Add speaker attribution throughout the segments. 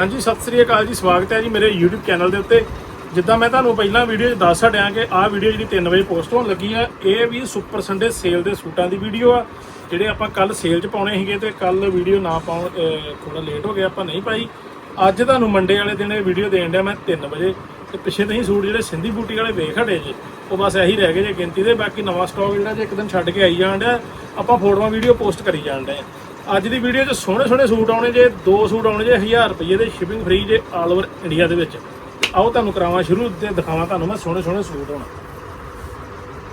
Speaker 1: ਹਾਂਜੀ, ਸਤਿ ਸ੍ਰੀ ਅਕਾਲ ਜੀ, ਸਵਾਗਤ ਹੈ ਜੀ ਮੇਰੇ YouTube ਚੈਨਲ ਦੇ ਉੱਤੇ। ਜਿੱਦਾਂ ਮੈਂ ਤੁਹਾਨੂੰ ਪਹਿਲਾਂ ਵੀਡੀਓ 'ਚ ਦੱਸ ਹਟਿਆ ਕਿ ਆਹ ਵੀਡੀਓ ਜਿਹੜੀ 3 ਵਜੇ ਪੋਸਟ ਹੋਣ ਲੱਗੀ ਆ, ਇਹ ਵੀ ਸੁਪਰ ਸੰਡੇ ਸੇਲ ਦੇ ਸੂਟਾਂ ਦੀ ਵੀਡੀਓ ਆ, ਜਿਹੜੇ ਆਪਾਂ ਕੱਲ ਸੇਲ 'ਚ ਪਾਉਣੇ ਸੀਗੇ ਤੇ ਕੱਲ ਵੀਡੀਓ ਨਾ ਪਾਉਣ ਥੋੜਾ ਲੇਟ ਹੋ ਗਿਆ, ਆਪਾਂ ਨਹੀਂ ਪਾਈ। ਅੱਜ ਤੁਹਾਨੂੰ ਮੰਡੇ ਵਾਲੇ ਦਿਨ ਇਹ ਵੀਡੀਓ ਦੇਣ ਡਿਆ ਮੈਂ 3 ਵਜੇ। ਤੇ ਪਿੱਛੇ ਤੁਸੀਂ ਸੂਟ ਜਿਹੜੇ ਸਿੰਧੀ ਬੂਟੀ ਵਾਲੇ ਵੇਖ ਹਟੇ ਜੇ, ਉਹ ਬਸ ਇਹੀ ਰਹਿ ਗਏ ਜੇ ਗਿਣਤੀ ਦੇ, ਬਾਕੀ ਨਵਾਂ ਸਟਾਕ ਜਿਹੜਾ ਜੇ ਇੱਕ ਦਿਨ ਛੱਡ ਕੇ ਆਈ ਜਾਣ ਡਿਆ, ਆਪਾਂ ਫੋਟੋਆਂ ਵੀਡੀਓ ਪੋਸਟ ਕਰੀ ਜਾਣ ਡਏ। ਅੱਜ ਦੀ ਵੀਡੀਓ 'ਚ ਸੋਹਣੇ ਸੋਹਣੇ ਸੂਟ ਆਉਣੇ ਜੇ, ਦੋ ਸੂਟ ਆਉਣੇ ਜੇ 1000 ਰੁਪਏ ਦੇ ਸ਼ਿਪਿੰਗ ਫ੍ਰੀ ਜੇ ਆਲ ਓਵਰ ਇੰਡੀਆ ਦੇ ਵਿੱਚ। ਆਓ ਤੁਹਾਨੂੰ ਕਰਾਵਾਂ ਸ਼ੁਰੂ ਤੇ ਦਿਖਾਵਾਂ ਤੁਹਾਨੂੰ ਮੈਂ ਸੋਹਣੇ ਸੋਹਣੇ ਸੂਟ ਆਉਣਾ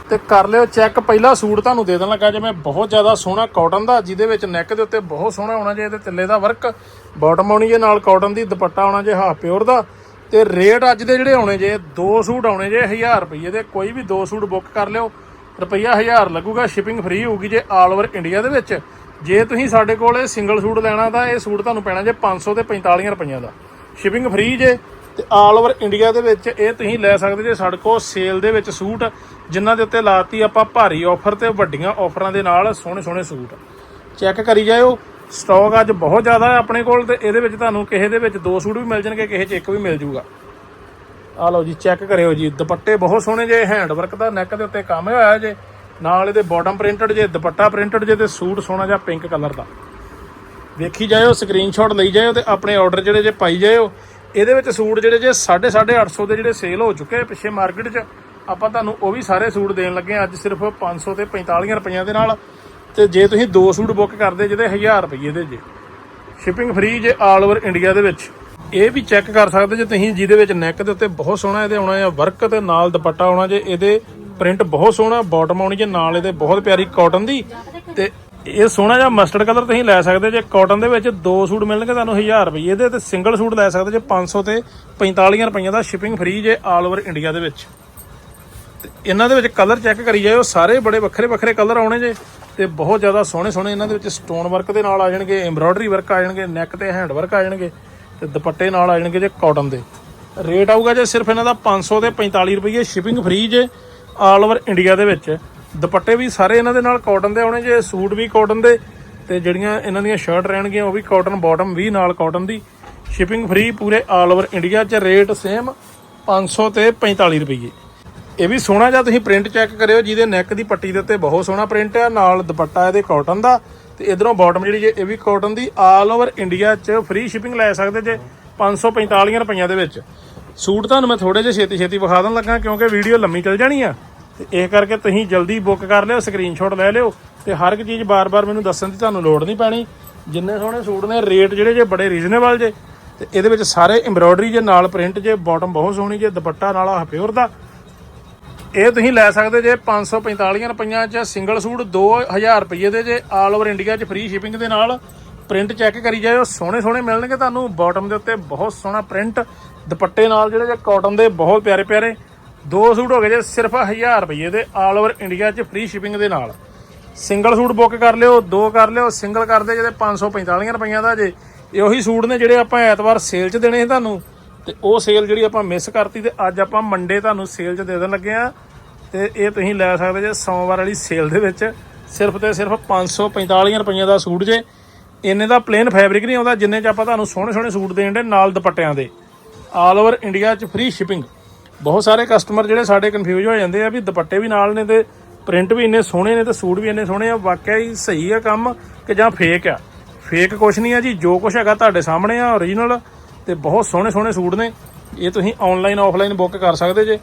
Speaker 1: ਤੇ ਕਰ ਲਿਓ ਚੈੱਕ ਪਹਿਲਾ ਸੂਟ ਤੁਹਾਨੂੰ ਦੇ ਦੇਣ ਲੱਗਾ ਜਿਵੇਂ ਬਹੁਤ ਜ਼ਿਆਦਾ ਸੋਹਣਾ ਕਾਟਨ ਦਾ, ਜਿਹਦੇ ਵਿੱਚ ਨੈਕ ਦੇ ਉੱਤੇ ਬਹੁਤ ਸੋਹਣਾ ਆਉਣਾ ਜੇ, ਇਹਦੇ ਤਿੱਲੇ ਦਾ ਵਰਕ ਬਾਟਮ ਆਉਣੀ ਜੇ, ਨਾਲ ਕਾਟਨ ਦੀ ਦੁਪੱਟਾ ਆਉਣਾ ਜੇ ਹਾਫ ਪਿਓਰ ਦਾ। ਤੇ ਰੇਟ ਅੱਜ ਦੇ ਜਿਹੜੇ ਆਉਣੇ ਜੇ, ਦੋ ਸੂਟ ਆਉਣੇ ਜੇ 1000 ਰੁਪਏ ਦੇ, ਕੋਈ ਵੀ ਦੋ ਸੂਟ ਬੁੱਕ ਕਰ ਲਿਓ। ਰੁਪਈਆ 1000 ਲੱਗੂਗਾ ਸ਼ਿਪਿੰਗ ਫ੍ਰੀ ਹੋਊਗੀ ਜੇ ਆਲ ਓਵਰ ਇੰਡੀਆ ਦੇ ਵਿੱਚ। ਜੇ ਤੁਸੀਂ ਸਾਡੇ ਕੋਲ ਇਹ ਸਿੰਗਲ ਸੂਟ ਲੈਣਾ ਤਾਂ ਇਹ ਸੂਟ ਤੁਹਾਨੂੰ ਪੈਣਾ ਜੇ 500 ਤੇ 45 ਰੁਪਈਆ ਦਾ। ਸ਼ਿਪਿੰਗ ਫ੍ਰੀ ਜੇ ਤੇ ਆਲ ਓਵਰ ਇੰਡੀਆ ਦੇ ਵਿੱਚ ਇਹ ਤੁਸੀਂ ਲੈ ਸਕਦੇ ਜੇ ਸਾਡੇ ਕੋਲ ਸੇਲ ਦੇ ਵਿੱਚ ਸੂਟ, ਜਿਨ੍ਹਾਂ ਦੇ ਉੱਤੇ ਲਾਤੀ ਆਪਾਂ ਭਾਰੀ ਆਫਰ ਤੇ ਵੱਡੀਆਂ ਆਫਰਾਂ ਦੇ ਨਾਲ ਸੋਹਣੇ ਸੋਹਣੇ ਸੂਟ। ਚੈੱਕ ਕਰੀ ਜਾਇਓ। ਸਟਾਕ ਅੱਜ ਬਹੁਤ ਜ਼ਿਆਦਾ ਹੈ ਆਪਣੇ ਕੋਲ ਤੇ ਇਹਦੇ ਵਿੱਚ ਤੁਹਾਨੂੰ ਕਿਸੇ ਦੇ ਵਿੱਚ ਦੋ ਸੂਟ ਵੀ ਮਿਲ ਜਾਣਗੇ, ਕਿਸੇ 'ਚ ਇੱਕ ਵੀ ਮਿਲ ਜੂਗਾ ਆ ਲਓ ਜੀ ਚੈੱਕ ਕਰਿਓ ਜੀ। ਦੁਪੱਟੇ ਬਹੁਤ ਸੋਹਣੇ ਜੇ ਹੈਂਡ ਵਰਕ ਦਾ ਨੈਕ ਦੇ ਉੱਤੇ ਕੰਮ ਹੋਇਆ ਜੇ। ਨਾਲ ਇਹਦੇ ਬਾਟਮ ਪ੍ਰਿੰਟਡ ਜੇ, ਦੁਪੱਟਾ ਪ੍ਰਿੰਟਡ ਜੇ ਤੇ ਸੂਟ ਸੋਹਣਾ ਜਿਹਾ ਪਿੰਕ ਕਲਰ ਦਾ। ਵੇਖੀ ਜਾਇਓ ਸਕਰੀਨਸ਼ਾਟ ਲਈ ਜਾਇਓ ਤੇ ਆਪਣੇ ਆਰਡਰ ਜਿਹੜੇ ਜੇ ਪਾਈ ਜਾਇਓ। ਇਹਦੇ ਵਿੱਚ ਸੂਟ ਜਿਹੜੇ ਜੇ 850 ਦੇ ਜਿਹੜੇ ਸੇਲ ਹੋ ਚੁੱਕੇ ਆ ਪਿੱਛੇ ਮਾਰਕੀਟ 'ਚ। ਆਪਾਂ ਤੁਹਾਨੂੰ ਉਹ ਵੀ ਸਾਰੇ ਸੂਟ ਦੇਣ ਲੱਗੇ ਆ, ਅੱਜ ਸਿਰਫ 500 ਤੇ 45 ਰੁਪਈਆਂ ਦੇ ਨਾਲ। ਤੇ ਜੇ ਤੁਸੀਂ ਦੋ ਸੂਟ ਬੁੱਕ ਕਰਦੇ ਜਿਹਦੇ 1000 ਰੁਪਏ ਦੇ ਜੇ। ਸ਼ਿਪਿੰਗ ਫ੍ਰੀ ਜੇ ਆਲ ਓਵਰ ਇੰਡੀਆ ਦੇ ਵਿੱਚ। ਇਹ ਵੀ ਚੈੱਕ ਕਰ ਸਕਦੇ ਜੇ ਤੁਸੀਂ ਜਿਹਦੇ ਵਿੱਚ ਨੈਕ ਦੇ ਉੱਤੇ ਬਹੁਤ ਸੋਹਣਾ ਇਹਦੇ ਆਉਣਾ ਹੈ ਵਰਕ ਤੇ ਨਾਲ ਦੁਪੱਟਾ ਆਉਣਾ ਜੇ, ਇਹਦੇ ਪ੍ਰਿੰਟ ਬਹੁਤ ਸੋਹਣਾ ਬਾਟਮ ਆਉਣੀ ਜੇ ਨਾਲ ਇਹਦੇ ਬਹੁਤ ਪਿਆਰੀ ਕਾਟਨ ਦੀ, ਤੇ ਇਹ ਸੋਹਣਾ ਜਿਹਾ ਮਸਟਰਡ ਕਲਰ ਤੁਸੀਂ ਲੈ ਸਕਦੇ ਜੇ ਕਾਟਨ ਦੇ ਵਿੱਚ ਦੋ ਸੂਟ ਮਿਲਣਗੇ ਤੁਹਾਨੂੰ 1000 ਰੁਪਏ ਦੇ, ਤੇ ਸਿੰਗਲ ਸੂਟ ਲੈ ਸਕਦੇ ਜੇ 500 ਤੇ 45 ਰੁਪਈਆਂ ਦਾ ਸ਼ਿਪਿੰਗ ਫ੍ਰੀ ਜੇ ਆਲ ਓਵਰ ਇੰਡੀਆ ਦੇ ਵਿੱਚ। ਤੇ ਇਹਨਾਂ ਦੇ ਵਿੱਚ ਕਲਰ ਚੈੱਕ ਕਰੀ ਜਾਇਓ, ਸਾਰੇ ਬੜੇ ਵੱਖਰੇ ਵੱਖਰੇ ਕਲਰ ਆਉਣੇ ਜੇ, ਤੇ ਬਹੁਤ ਜ਼ਿਆਦਾ ਸੋਹਣੇ ਸੋਹਣੇ ਇਹਨਾਂ ਦੇ ਵਿੱਚ ਸਟੋਨ ਵਰਕ ਦੇ ਨਾਲ ਆ ਜਾਣਗੇ ਐਮਬ੍ਰੋਇਡਰੀ ਵਰਕ ਆ ਜਾਣਗੇ ਨੈਕ ਤੇ ਹੈਂਡ ਵਰਕ ਆ ਜਾਣਗੇ, ਤੇ ਦੁਪੱਟੇ ਨਾਲ ਆ ਜਾਣਗੇ ਜੇ ਕਾਟਨ ਦੇ। ਰੇਟ ਆਊਗਾ ਜੇ ਸਿਰਫ ਇਹਨਾਂ ਦਾ 500 ਤੇ 45 ਰੁਪਏ ਸ਼ਿਪਿੰਗ ਫ੍ਰੀ ਜੇ ਆਲ ਓਵਰ ਇੰਡੀਆ ਦੇ ਵਿੱਚ। ਦੁਪੱਟੇ ਵੀ ਸਾਰੇ ਇਹਨਾਂ ਦੇ ਨਾਲ ਕਾਟਨ ਦੇ ਆਉਣੇ, ਜੇ ਸੂਟ ਵੀ ਕਾਟਨ ਦੇ, ਤੇ ਜਿਹੜੀਆਂ ਇਹਨਾਂ ਦੀਆਂ ਸ਼ਰਟ ਰਹਿਣਗੀਆਂ, ਉਹ ਵੀ ਕਾਟਨ ਬਾਟਮ ਵੀ ਨਾਲ ਕਾਟਨ ਦੀ। ਸ਼ਿਪਿੰਗ ਫ੍ਰੀ ਪੂਰੇ ਆਲ ਓਵਰ ਇੰਡੀਆ 'ਚ ਰੇਟ ਸੇਮ 500 ਤੇ 45 ਰੁਪਏ ਇਹ ਵੀ ਸੋਹਣਾ ਜਿਹਾ ਤੁਸੀਂ ਪ੍ਰਿੰਟ ਚੈੱਕ ਕਰਿਓ, ਜਿਹਦੇ ਨੈਕ ਦੀ ਪੱਟੀ ਦੇ ਉੱਤੇ ਬਹੁਤ ਸੋਹਣਾ ਪ੍ਰਿੰਟ ਆ, ਨਾਲ ਦੁਪੱਟਾ ਇਹਦੇ ਕਾਟਨ ਦਾ, ਤੇ ਇਧਰੋਂ ਬਾਟਮ ਜਿਹੜੀ ਜੇ, ਇਹ ਵੀ ਕਾਟਨ ਦੀ, ਆਲ ਓਵਰ ਇੰਡੀਆ 'ਚ ਫ੍ਰੀ ਸ਼ਿਪਿੰਗ ਲੈ ਸਕਦੇ ਜੇ 545 ਰੁਪਈਆਂ ਦੇ ਵਿੱਚ। ਸੂਟ ਤੁਹਾਨੂੰ ਮੈਂ ਥੋੜੇ ਜਿਹਾ ਛੇਤੀ ਛੇਤੀ ਵਿਖਾ ਦੇਣ ਲੱਗਾ, ਕਿਉਂਕਿ ਵੀਡੀਓ ਲੰਮੀ ਚੱਲ ਜਾਣੀ ਆ। ਤੇ ਇਹ ਕਰਕੇ ਤੁਸੀਂ ਜਲਦੀ ਬੁੱਕ ਕਰ ਲਿਓ ਸਕਰੀਨਸ਼ਾਟ ਲੈ ਲਿਓ ਤੇ ਹਰ ਇੱਕ ਚੀਜ਼ ਬਾਰ-ਬਾਰ ਮੈਨੂੰ ਦੱਸਣ ਦੀ ਤੁਹਾਨੂੰ ਲੋੜ ਨਹੀਂ ਪੈਣੀ। ਜਿੰਨੇ ਸੋਹਣੇ ਸੂਟ ਨੇ ਰੇਟ ਜਿਹੜੇ ਜੇ ਬੜੇ ਰੀਜ਼ਨੇਬਲ ਜੇ, ਤੇ ਇਹਦੇ ਵਿੱਚ ਸਾਰੇ ਐਮਬ੍ਰੋਇਡਰੀ ਜੇ, ਨਾਲ ਪ੍ਰਿੰਟ ਜੇ ਬਾਟਮ ਬਹੁਤ ਸੋਹਣੀ ਜੇ, ਦੁਪੱਟਾ ਨਾਲ ਆ ਪਿਓਰ ਦਾ। ਇਹ ਤੁਸੀਂ ਲੈ ਸਕਦੇ ਜੇ 545 ਰੁਪਈਆਂ ਚ ਸਿੰਗਲ ਸੂਟ 2000 ਰੁਪਏ ਦੇ ਜੇ ਆਲ ਓਵਰ ਇੰਡੀਆ ਚ ਫ੍ਰੀ ਸ਼ਿਪਿੰਗ ਦੇ ਨਾਲ। ਪ੍ਰਿੰਟ ਚੈੱਕ ਕਰੀ ਜਾਇਓ ਸੋਹਣੇ ਸੋਹਣੇ ਮਿਲਣਗੇ ਤੁਹਾਨੂੰ। ਬਾਟਮ ਦੇ ਉੱਤੇ ਬਹੁਤ ਸੋਹਣਾ ਪ੍ਰਿੰਟ ਦੁਪੱਟੇ ਨਾਲ ਜਿਹੜੇ ਜੇ ਕਾਟਨ ਦੇ ਬਹੁਤ ਪਿਆਰੇ ਪਿਆਰੇ, ਦੋ ਸੂਟ ਹੋ ਗਏ ਜੇ ਸਿਰਫ 1000 ਰੁਪਏ ਦੇ ਆਲ ਓਵਰ ਇੰਡੀਆ ਚ ਫ੍ਰੀ ਸ਼ਿਪਿੰਗ ਦੇ ਨਾਲ। ਸਿੰਗਲ ਸੂਟ ਬੁੱਕ ਕਰ ਲਿਓ, ਦੋ ਕਰ ਲਿਓ ਸਿੰਗਲ ਕਰਦੇ ਜਿਹਦੇ 545 ਰੁਪਈਆਂ ਦਾ ਜੇ, ਇਹ ਉਹੀ ਸੂਟ ਨੇ ਜਿਹੜੇ ਆਪਾਂ ਐਤਵਾਰ ਸੇਲ 'ਚ ਦੇਣੇ ਸੀ ਤੁਹਾਨੂੰ, ਤੇ ਉਹ ਸੇਲ ਜਿਹੜੀ ਆਪਾਂ ਮਿਸ ਕਰਤੀ ਤੇ ਅੱਜ ਆਪਾਂ ਮੰਡੇ ਤੁਹਾਨੂੰ ਸੇਲ 'ਚ ਦੇ ਦੇਣ ਲੱਗੇ ਆ ਤੇ ਇਹ ਤੁਸੀਂ ਲੈ ਸਕਦੇ ਜੇ ਸੋਮਵਾਰ ਵਾਲੀ ਸੇਲ ਦੇ ਵਿੱਚ, ਸਿਰਫ ਤੇ ਸਿਰਫ 545 ਰੁਪਈਆਂ ਦਾ ਸੂਟ ਜੇ। ਇੰਨੇ ਦਾ ਪਲੇਨ ਫੈਬਰਿਕ ਨਹੀਂ ਆਉਂਦਾ, ਜਿੰਨੇ 'ਚ ਆਪਾਂ ਤੁਹਾਨੂੰ ਸੋਹਣੇ ਸੋਹਣੇ ਸੂਟ ਦੇਣ ਦੇ ਨਾਲ ਦੁਪੱਟਿਆਂ ਦੇ। ਆਲ ਓਵਰ ਇੰਡੀਆ 'ਚ ਫ੍ਰੀ ਸ਼ਿਪਿੰਗ। ਬਹੁਤ ਸਾਰੇ ਕਸਟਮਰ ਜਿਹੜੇ ਸਾਡੇ ਕਨਫਿਊਜ਼ ਹੋ ਜਾਂਦੇ ਆ ਵੀ ਦੁਪੱਟੇ ਵੀ ਨਾਲ ਨੇ ਤੇ ਪ੍ਰਿੰਟ ਵੀ ਇੰਨੇ ਸੋਹਣੇ ਨੇ ਤੇ ਸੂਟ ਵੀ ਇੰਨੇ ਸੋਹਣੇ ਆ, ਵਾਕਿਆ ਹੀ ਸਹੀ ਆ ਕੰਮ ਕਿ ਜਾਂ ਫੇਕ ਆ। ਫੇਕ ਕੁਛ ਨਹੀਂ ਆ ਜੀ, ਜੋ ਕੁਛ ਹੈਗਾ ਤੁਹਾਡੇ ਸਾਹਮਣੇ ਆ ਓਰੀਜਨਲ ਤੇ ਬਹੁਤ ਸੋਹਣੇ ਸੋਹਣੇ ਸੂਟ ਨੇ। ਇਹ ਤੁਸੀਂ ਆਨਲਾਈਨ ਆਫਲਾਈਨ ਬੁੱਕ ਕਰ ਸਕਦੇ ਜੇ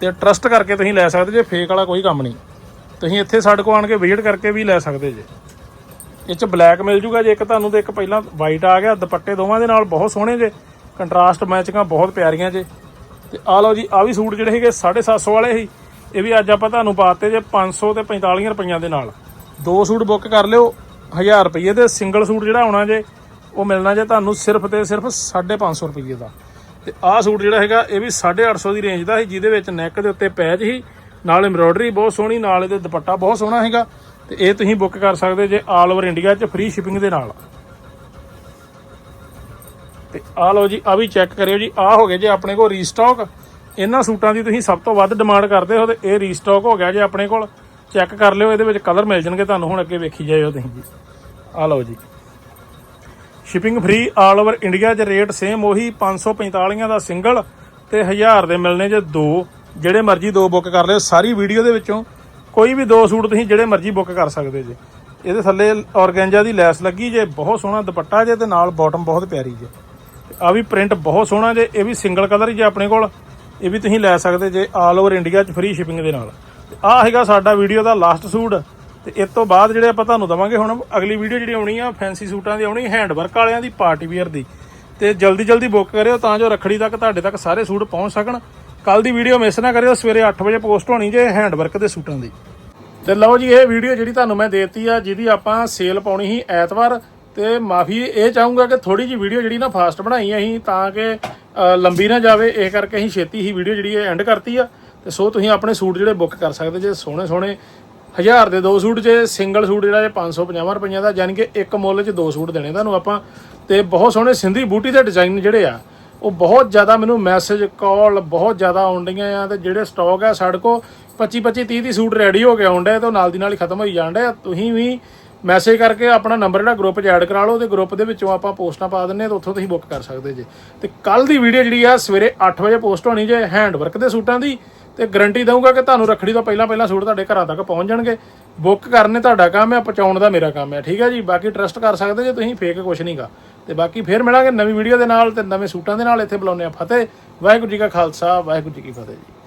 Speaker 1: ਤੇ ਟਰਸਟ ਕਰਕੇ ਤੁਸੀਂ ਲੈ ਸਕਦੇ ਜੇ ਫੇਕ ਵਾਲਾ ਕੋਈ ਕੰਮ ਨਹੀਂ। ਤੁਸੀਂ ਇੱਥੇ ਸਾਡੇ ਕੋਲ ਆਣ ਕੇ ਵਿਜ਼ਿਟ ਕਰਕੇ ਵੀ ਲੈ ਸਕਦੇ ਜੇ। ਇਹ ਚ ਬਲੈਕ ਮਿਲ ਜੂਗਾ ਜੇ ਇੱਕ ਤੁਹਾਨੂੰ ਤੇ ਇੱਕ ਪਹਿਲਾਂ ਵਾਈਟ ਆ ਗਿਆ, ਦੁਪੱਟੇ ਦੋਵਾਂ ਦੇ ਨਾਲ ਬਹੁਤ ਸੋਹਣੇ ਜੇ। ਕੰਟਰਾਸਟ ਮੈਚਿੰਗਾਂ ਬਹੁਤ ਪਿਆਰੀਆਂ ਜੇ। ਤੇ ਆ ਲਓ ਜੀ ਆ ਵੀ ਸੂਟ ਜਿਹੜੇ ਹੈਗੇ 750 ਵਾਲੇ ਸੀ। ਇਹ ਵੀ ਅੱਜ ਆਪਾਂ ਤੁਹਾਨੂੰ ਪਾਤੇ ਜੇ 500 ਤੇ 45 ਰੁਪਈਆਂ ਦੇ ਨਾਲ। ਦੋ ਸੂਟ ਬੁੱਕ ਕਰ ਲਿਓ 1000 ਰੁਪਏ ਦੇ ਸਿੰਗਲ ਸੂਟ ਜਿਹੜਾ ਆਉਣਾ ਜੇ, ਉਹ ਮਿਲਣਾ ਜੇ ਤੁਹਾਨੂੰ ਸਿਰਫ ਤੇ ਸਿਰਫ 550 ਰੁਪਏ ਦਾ। ਤੇ ਆਹ ਸੂਟ ਜਿਹੜਾ ਹੈਗਾ, ਇਹ ਵੀ 850 ਦੀ ਰੇਂਜ ਦਾ ਸੀ, ਜਿਹਦੇ ਵਿੱਚ ਨੈਕ ਦੇ ਉੱਤੇ ਪੈਚ ਸੀ, ਨਾਲ ਐਮਬ੍ਰੋਇਡਰੀ ਬਹੁਤ ਸੋਹਣੀ, ਨਾਲ ਇਹਦੇ ਦੁਪੱਟਾ ਬਹੁਤ ਸੋਹਣਾ ਹੈਗਾ। ਤੇ ਇਹ ਤੁਸੀਂ ਬੁੱਕ ਕਰ ਸਕਦੇ ਜੇ ਆਲ ਓਵਰ ਇੰਡੀਆ 'ਚ, ਫ੍ਰੀ ਸ਼ਿਪਿੰਗ ਦੇ ਨਾਲ। ਤੇ ਆਹ ਲਓ ਜੀ, ਆ ਵੀ ਚੈੱਕ ਕਰਿਓ ਜੀ, ਆ ਹੋ ਗਏ ਜੇ ਆਪਣੇ ਕੋਲ ਰੀਸਟਾਕ ਇਹਨਾਂ ਸੂਟਾਂ ਦੀ ਤੁਸੀਂ ਸਭ ਤੋਂ ਵੱਧ ਡਿਮਾਂਡ ਕਰਦੇ ਹੋ ਤੇ ਇਹ ਰੀਸਟਾਕ ਹੋ ਗਿਆ ਜੇ ਆਪਣੇ ਕੋਲ। ਚੈੱਕ ਕਰ ਲਿਓ, ਇਹਦੇ ਵਿੱਚ ਕਲਰ ਮਿਲ ਜਾਣਗੇ ਤੁਹਾਨੂੰ, ਹੁਣ ਅੱਗੇ ਵੇਖੀ ਜਾਇਓ ਤੁਸੀਂ ਜੀ। ਆ ਲਓ ਜੀ। Shipping free all over India 'ਚ ਰੇਟ ਸੇਮ ਉਹੀ 545 ਦਾ ਸਿੰਗਲ ਤੇ 1000 ਦੇ ਮਿਲਨੇ ਜੇ ਦੋ। ਜਿਹੜੇ ਮਰਜ਼ੀ ਦੋ ਬੁੱਕ ਕਰ ਲਿਓ, ਸਾਰੀ ਵੀਡੀਓ ਦੇ ਵਿੱਚੋਂ ਕੋਈ ਵੀ ਦੋ ਸੂਟ ਤੁਸੀਂ ਜਿਹੜੇ ਮਰਜ਼ੀ ਬੁੱਕ ਕਰ ਸਕਦੇ ਜੇ। ਇਹਦੇ ਥੱਲੇ ਔਰਗੈਂਜਾ ਦੀ ਲੈਸ ਲੱਗੀ ਜੇ, ਬਹੁਤ ਸੋਹਣਾ ਦੁਪੱਟਾ ਜੇ ਤੇ ਨਾਲ ਬਾਟਮ ਬਹੁਤ ਪਿਆਰੀ ਜੇ। ਆ ਵੀ ਪ੍ਰਿੰਟ ਬਹੁਤ ਸੋਹਣਾ ਜੇ, ਇਹ ਵੀ ਸਿੰਗਲ ਕਲਰ ਹੀ ਜੇ ਆਪਣੇ ਕੋਲ। ਇਹ ਵੀ ਤੁਸੀਂ ਲੈ ਸਕਦੇ ਜੇ ਆਲ ਓਵਰ ਇੰਡੀਆ 'ਚ ਫ੍ਰੀ ਸ਼ਿਪਿੰਗ ਦੇ ਨਾਲ। ਆ ਹੈਗਾ ਸਾਡਾ ਵੀਡੀਓ ਦਾ ਲਾਸਟ ਸੂਟ। ਤੇ ਇਸ ਤੋਂ ਬਾਅਦ ਜਿਹੜੇ ਆਪਾਂ ਤੁਹਾਨੂੰ ਦਵਾਂਗੇ ਹੁਣ, ਅਗਲੀ ਵੀਡੀਓ ਜਿਹੜੀ ਆਉਣੀ ਆ ਫੈਂਸੀ ਸੂਟਾਂ ਦੀ ਆਉਣੀ ਹੈਂਡ ਵਰਕ ਵਾਲਿਆਂ ਦੀ ਪਾਰਟੀ ਵੀਅਰ ਦੀ। ਤੇ ਜਲਦੀ ਜਲਦੀ ਬੁੱਕ ਕਰਿਓ ਤਾਂ ਜੋ ਰੱਖੜੀ ਤੱਕ, ਤੁਹਾਡੇ ਤੱਕ ਸਾਰੇ ਸੂਟ ਪਹੁੰਚ ਸਕਣ। ਕੱਲ ਦੀ ਵੀਡੀਓ ਮਿਸ ਨਾ ਕਰਿਓ, ਸਵੇਰੇ 8 ਵਜੇ ਪੋਸਟ ਹੋਣੀ ਜੇ ਹੈਂਡ ਵਰਕ ਦੇ ਸੂਟਾਂ ਦੀ। ਤੇ ਲਓ ਜੀ, ਇਹ ਵੀਡੀਓ ਜਿਹੜੀ ਤੁਹਾਨੂੰ ਮੈਂ ਦੇਤੀ ਆ, ਜਿਹਦੀ ਆਪਾਂ ਸੇਲ ਪਾਉਣੀ ਸੀ ਐਤਵਾਰ ਤੇ ਮਾਫੀ ਇਹ ਚਾਹੂੰਗਾ ਕਿ ਥੋੜੀ ਜੀ ਵੀਡੀਓ ਜਿਹੜੀ ਨਾ ਫਾਸਟ ਬਣਾਈ ਅਸੀਂ ਤਾਂ ਕਿ ਲੰਬੀ ਨਾ ਜਾਵੇ। ਇਹ ਕਰਕੇ ਅਸੀਂ ਛੇਤੀ ਹੀ ਵੀਡੀਓ ਜਿਹੜੀ ਐਂਡ ਕਰਤੀ ਆ। ਤੇ ਸੋ ਤੁਸੀਂ ਆਪਣੇ ਸੂਟ ਜਿਹੜੇ ਬੁੱਕ ਕਰ ਸਕਦੇ ਜੇ ਸੋਹਣੇ ਸੋਹਣੇ। ਹਜ਼ਾਰ ਦੇ ਦੋ ਸੂਟ ਜੇ ਸਿੰਗਲ ਸੂਟ ਜਿਹੜਾ ਜੇ 550 ਰੁਪਈਆ ਦਾ ਯਾਨੀ ਕਿ ਇੱਕ ਮੁੱਲ 'ਚ ਦੋ ਸੂਟ ਦੇਣੇ ਤੁਹਾਨੂੰ ਆਪਾਂ। ਤੇ ਬਹੁਤ ਸੋਹਣੇ ਸਿੰਧੀ ਬੂਟੀ ਦੇ ਡਿਜ਼ਾਈਨ ਜਿਹੜੇ ਆ, ਉਹ ਬਹੁਤ ਜ਼ਿਆਦਾ ਮੈਨੂੰ ਮੈਸੇਜ ਕਾਲ ਬਹੁਤ ਜ਼ਿਆਦਾ ਆਉਂਦੀਆਂ ਆ ਤੇ ਜਿਹੜੇ ਸਟਾਕ ਆ ਸਾਡੇ ਕੋ 25 25 30 30 ਸੂਟ ਰੈਡੀ ਹੋ ਕੇ ਆਉਂਦੇ ਤੇ ਉਹ ਨਾਲ ਦੀ ਨਾਲ ਹੀ ਖਤਮ ਹੋਈ ਜਾਂਦੇ ਆ। ਤੁਸੀਂ ਵੀ ਮੈਸੇਜ ਕਰਕੇ ਆਪਣਾ ਨੰਬਰ ਜਿਹੜਾ ਗਰੁੱਪ 'ਚ ਐਡ ਕਰਾ ਲਓ ਤੇ ਗਰੁੱਪ ਦੇ ਵਿੱਚੋਂ ਆਪਾਂ ਪੋਸਟਾਂ ਪਾ ਦਿੰਨੇ ਆ ਤੇ ਉੱਥੋਂ ਤੁਸੀਂ ਬੁੱਕ ਕਰ ਸਕਦੇ ਜੇ। ਤੇ ਕੱਲ ਦੀ ਵੀਡੀਓ ਜਿਹੜੀ ਆ, ਸਵੇਰੇ 8 ਵਜੇ ਪੋਸਟ ਹੋਣੀ ਜੇ ਹੈਂਡ ਵਰਕ ਦੇ ਸੂਟਾਂ ਦੀ, ਤੇ ਗਰੰਟੀ ਦਊਂਗਾ ਕਿ ਤੁਹਾਨੂੰ ਰੱਖੜੀ ਤੋਂ ਪਹਿਲਾਂ ਪਹਿਲਾਂ ਸੂਟ ਤੁਹਾਡੇ ਘਰਾਂ ਤੱਕ ਪਹੁੰਚ ਜਾਣਗੇ। ਬੁੱਕ ਕਰਨੇ ਤੁਹਾਡਾ ਕੰਮ ਹੈ, ਪਹੁੰਚਾਉਣ ਦਾ ਮੇਰਾ ਕੰਮ ਹੈ, ਠੀਕ ਹੈ ਜੀ? ਬਾਕੀ ਟਰਸਟ ਕਰ ਸਕਦੇ ਜੇ ਤੁਸੀਂ ਫੇਕ ਕੁਝ ਨਹੀਂਗਾ ਤੇ ਬਾਕੀ ਫੇਰ ਮਿਲਾਂਗੇ ਨਵੀਂ ਵੀਡੀਓ ਦੇ ਨਾਲ ਤੇ ਨਵੇਂ ਸੂਟਾਂ ਦੇ ਨਾਲ ਇੱਥੇ ਬੁਲਾਉਂਦੇ ਆ ਫਤਿਹ, ਵਾਹਿਗੁਰੂ ਜੀ ਕਾ ਖਾਲਸਾ, ਵਾਹਿਗੁਰੂ ਜੀ ਕੀ ਫਤਿਹ ਜੀ।